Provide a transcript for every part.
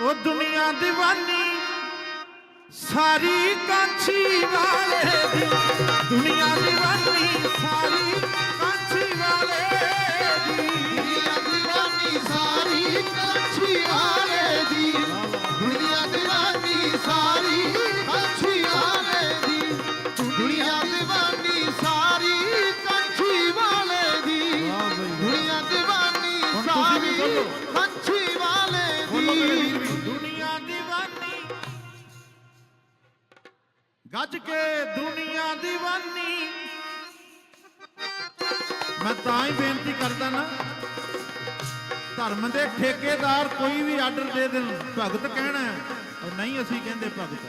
ਉਹ ਦੁਨੀਆ ਦੀਵਾਨੀ, ਸਾਰੀ ਕਾਂਛੀ ਵਾਲੇ ਦੀ। ਦੁਨੀਆ دیਵਾਨੀ ਸਾਰੀ ਕਾਂਛੀ ਵਾਲੇ ਦੀ। ਦੁਨੀਆ دیਵਾਨੀ ਸਾਰੀ ਕਾਂਛੀ ਵਾਲੇ ਦੀ। ਦੁਨੀਆ دیਵਾਨੀ ਸਾਰੀ ਕਾਂਛੀ ਆਲੇ ਦੀ। ਦੁਨੀਆ ਗੱਜ ਕੇ ਦੁਨੀਆ دیਵਾਨੀ ਮੈਂ ਤਾਂ ਹੀ ਬੇਨਤੀ ਕਰਦਾ ਨਾ, ਧਰਮ ਦੇ ਠੇਕੇਦਾਰ ਕੋਈ ਵੀ ਆਰਡਰ ਦੇ ਦੇਣ ਭਗਤ ਕਹਿਣਾ ਔਰ ਨਹੀਂ ਅਸੀਂ ਕਹਿੰਦੇ ਭਗਤ।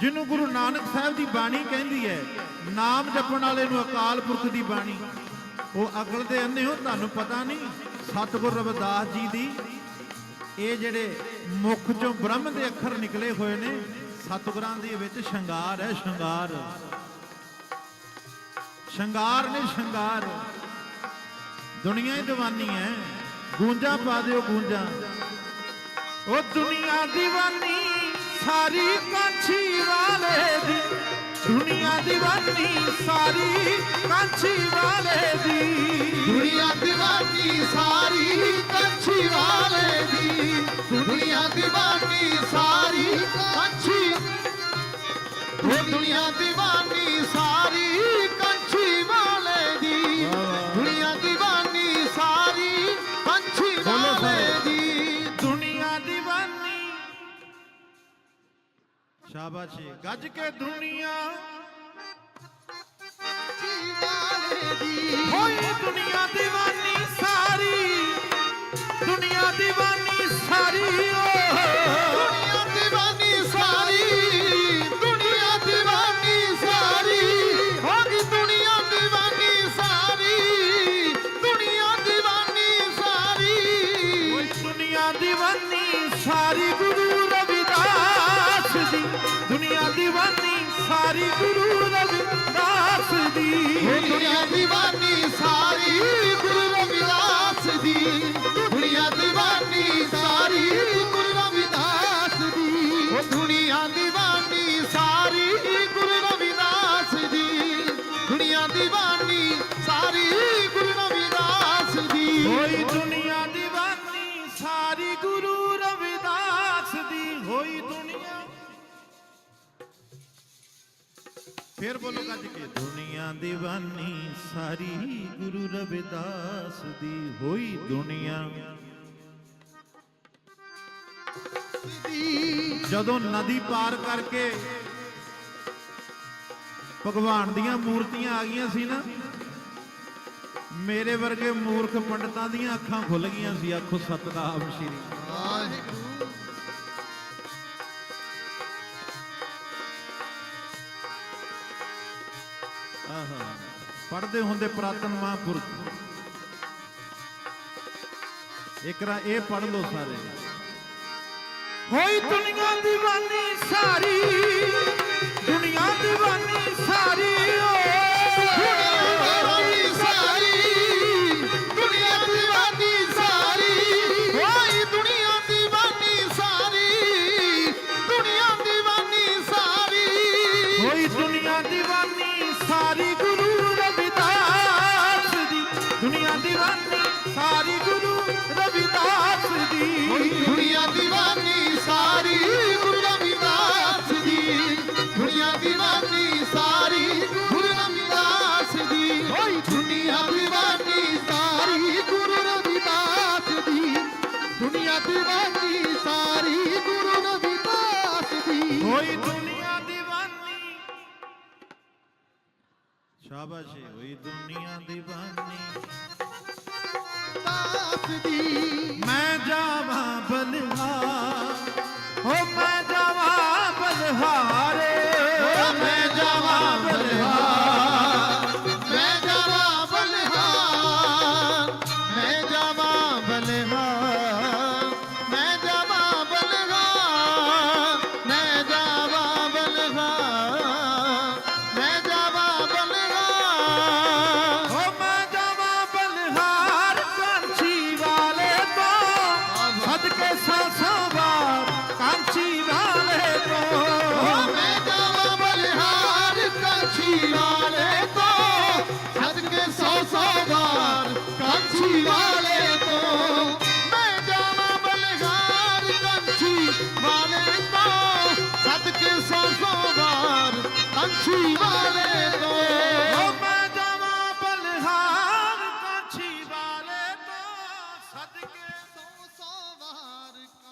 ਜਿਹਨੂੰ ਗੁਰੂ ਨਾਨਕ ਸਾਹਿਬ ਦੀ ਬਾਣੀ ਕਹਿੰਦੀ ਹੈ, ਨਾਮ ਜਪਣ ਵਾਲੇ ਨੂੰ ਅਕਾਲ ਪੁਰਖ ਦੀ ਬਾਣੀ। ਉਹ ਅਕਲ ਦੇ ਅੰਨੇ ਹੋ ਤੁਹਾਨੂੰ ਪਤਾ ਨਹੀਂ, ਸਤਿਗੁਰ ਰਵਿਦਾਸ ਜੀ ਦੀ ਇਹ ਜਿਹੜੇ ਮੁਖ ਚੋਂ ਬ੍ਰਹਮ ਦੇ ਅੱਖਰ ਨਿਕਲੇ ਹੋਏ ਨੇ, ਸਤਗੁਰਾਂ ਦੇ ਵਿੱਚ ਸ਼ਿੰਗਾਰ ਹੈ, ਸ਼ਿੰਗਾਰ। ਸ਼ਿੰਗਾਰ ਨੇ ਸ਼ਿੰਗਾਰ। ਦੁਨੀਆ ਹੀ دیਵਾਨੀ ਹੈ। ਗੂੰਜਾਂ ਪਾ ਦਿਓ ਗੂੰਜਾਂ। ਉਹ ਦੁਨੀਆ دیਵਾਨੀ ਸਾਰੀ ਕਾਛੀ ਵਾਲੇ ਦੀ। ਦੁਨੀਆ دیਵਾਨੀ ਸਾਰੀ ਕਾਂਛੀ ਵਾਲੇ ਦੀ। ਦੁਨੀਆ دیਵਾਨੀ ਸਾਰੀ ਕਾਂਛੀ ਵਾਲੇ ਦੀ। ਦੁਨੀਆ دیਵਾਨੀ ਸਾਰੀ ਕਾਂਛੀ ਉਹ ਦੁਨੀਆ دیਵਾਨੀ ਸ਼ਾਬਾਸ਼ ਗੱਜ ਕੇ ਦੁਨੀਆ। ਕਾਛੀ ਦੀ ਹੋਈ ਦੁਨੀਆ دیਵਾਨੀ ਦੁਨੀਆ دیਵਾਨੀ ਸਾਰੀ ਗੁਰੂ ਰਵਿਦਾਸ ਦੀ। ਦੁਨੀਆ دیਵਾਨੀ ਸਾਰੀ ਗੁਰੂ ਰਵਿਦਾਸ ਦੀ। ਉਹ ਦੁਨੀਆ دیਵਾਨੀ ਸਾਰੀ ਗੁਰੂ ਰਵਿਦਾਸ ਦੀ। ਦੁਨੀਆ دیਵਾਨੀ ਸਾਰੀ ਗੁਰੂ ਰਵਿਦਾਸ ਦੀ। ਹੋਈ ਦੁਨੀਆ دیਵਾਨੀ ਸਾਰੀ ਗੁਰੂ ਰਵਿਦਾਸ ਫੇਰ ਬੋਲੋ ਗੱਜ ਕੇ। ਦੁਨੀਆ دیਵਾਨੀ ਸਾਰੀ ਗੁਰੂ ਰਵਿਦਾਸ ਦੀ ਹੋਈ ਦੁਨੀਆ। ਜਦੋਂ ਨਦੀ ਪਾਰ ਕਰਕੇ ਭਗਵਾਨ ਦੀਆਂ ਮੂਰਤੀਆਂ ਆ ਗਈਆਂ ਸੀ ਨਾ ਮੇਰੇ ਵਰਗੇ ਮੂਰਖ ਪੰਡਤਾਂ ਦੀਆਂ ਅੱਖਾਂ ਖੁੱਲ ਗਈਆਂ ਸੀ ਆਖੋ ਸਤਨਾਮ ਸ਼੍ਰੀ। ਵਾਹਿਗੁਰੂ। ਪੜਦੇ ਹੁੰਦੇ ਪ੍ਰਾਤਨ ਮਹਾਂਪੁਰਖ। ਇਕਰਾ ਇਹ ਪੜ ਲੋ ਸਾਰੇ। ਹੋਈ ਦੁਨੀਆ ਦੀਵਾਨੀ ਸਾਰੀ, ਦੁਨੀਆ ਦੀਵਾਨੀ ਸਾਰੀ ਦੀਵਾਨੀ ਸਾਰੀ ਗੁਰੂ ਨਬੀ ਦਾਸ ਦੀ। ਹੋਈ ਦੁਨੀਆ ਦੀਵਾਨੀ। ਸ਼ਾਬਾਸ਼ ਹੋਈ ਦੁਨੀਆ ਦੀਵਾਨੀ। ਦਾਸ ਦੀ। ਮੈਂ Salsa.